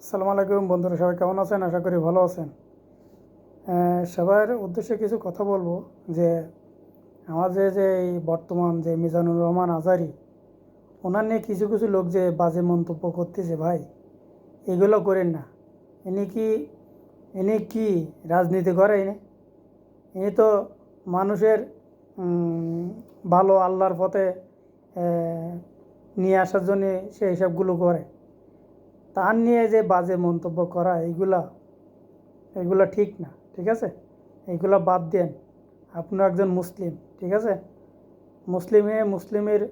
আসসালামু আলাইকুম বন্ধুরা, সবাই কেমন আছেন? আশা করি ভালো আছেন। সবার উদ্দেশ্যে কিছু কথা বলব যে আমাদের যে এই বর্তমান যে মিজানুর রহমান আজারি, ওনার নিয়ে কিছু কিছু লোক যে বাজে মন্তব্য করতেছে ভাই, এগুলো করেন না। ইনি কি ইনি কি রাজনীতি করে ইনি? ইনি তো মানুষের ভালো আল্লাহর পথে নিয়ে আসার জন্যে সে এসবগুলো করে। তার নিয়ে যে বাজে মন্তব্য করা, এইগুলা এগুলা ঠিক না, ঠিক আছে? এইগুলা বাদ দেন। আপনিও একজন মুসলিম, ঠিক আছে? মুসলিমে, মুসলিমের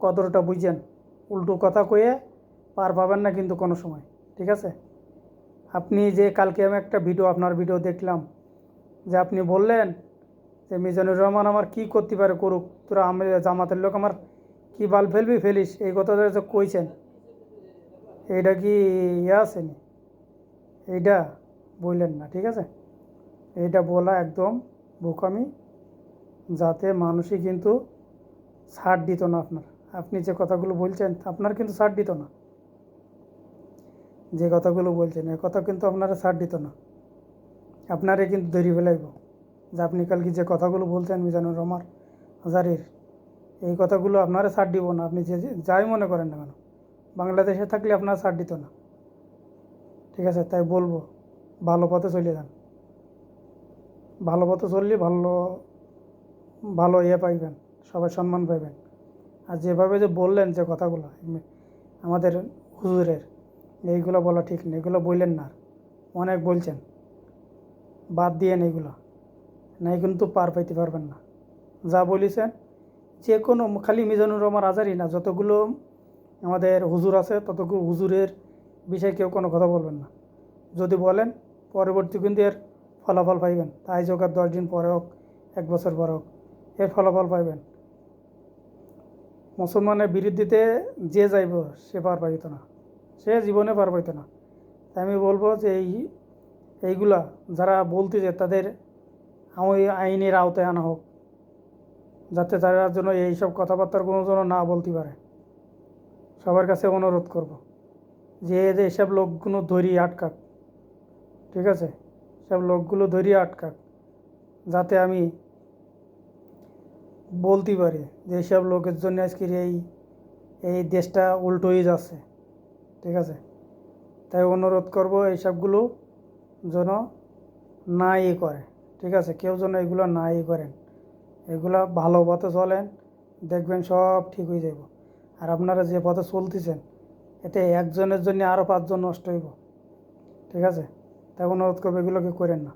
কদরটা বুঝেন। উল্টো কথা কয়ে পার পাবেন না কিন্তু কোনো সময়, ঠিক আছে? আপনি যে কালকে আমি একটা ভিডিও, আপনার ভিডিও দেখলাম, যে আপনি বললেন যে, মিজানুর রহমান আমার কি করতে পারে করুক? তোরা আমি জামাতের লোক, আমার কি বাল ফেলবি ফেলিস? এই কথাটা যে কইছেন এইটা কি ইয়ে আসেনি এইটা বললেন না, ঠিক আছে? এইটা বলা একদম বোকামি, যাতে মানুষই কিন্তু ছাড় দিত না আপনার। আপনি যে কথাগুলো বলছেন, আপনার কিন্তু ছাড় দিত না। যে কথাগুলো বলছেন, এ কথা কিন্তু আপনারা ছাড় দিত না। আপনারে কিন্তু ধরি ফেলাইব। যে আপনি কালকে যে কথাগুলো বলছেন, মিজানুর রহমান হাজারের, এই কথাগুলো আপনারা ছাড় দিব না। আপনি যে- যাই মনে করেন না কেন। বাংলাদেশে থাকলে আপনার ছাড় দিত না। ঠিক আছে, তাই বলব, ভালো পথে চলে যান। ভালো পথে চললে ভালো ভালো ইয়ে পাইবেন, সবাই সম্মান পাইবেন। আর যেভাবে যে বললেন যে কথাগুলো আমাদের হুজুরের, এইগুলো বলা ঠিক না এগুলো বললেন না। অনেক বলছেন, বাদ দিয়েন এইগুলো নাই কিন্তু পার পাইতে পারবেন না। যা বলিছেন, যে কোনো, খালি মিজানুর রহমান আজারি না, যতগুলো আমাদের হুজুর আছে ততগুলো হুজুরের বিষয়ে কেউ কোনো কথা বলবেন না। যদি বলেন, পরবর্তী কিন্তু এর ফলাফল পাইবেন। তাই যোগ আর দশ দিন পরে হোক, এক বছর পরে হোক, এর ফলাফল পাইবেন। মুসলমানের বিরুদ্ধেতে যে যাইব, সে পার পাইত না। সে জীবনে পার পাইত না। তাই আমি বলব যে এই, এইগুলা যারা বলতে যে তাদের আইনের আওতায় আনা হোক, যাতে তারা যেন এইসব কথাবার্তার কোনো যেন না বলতে পারে। সবার কাছে অনুরোধ করব যে এসব লোকগুলো ধরিয়ে আটকাক, ঠিক আছে? সব লোকগুলো ধরিয়ে আটকাক, যাতে আমি বলতে পারি যে এইসব লোকের জন্য আজকের এই এই দেশটা উল্টো হয়ে যাচ্ছে, ঠিক আছে? তাই অনুরোধ করব এইসবগুলো যেন না ই করে, ঠিক আছে? কেউ যেন এগুলো না ই করেন, এগুলা ভালো পথে চলেন, দেখবেন সব ঠিক হয়ে যাব আর আপনারা যে পথে চলতেছেন, এতে একজনের জন্য আরও পাঁচজন নষ্ট হইব। ঠিক আছে? তাই অনুরোধ করব এগুলোকে করেন না।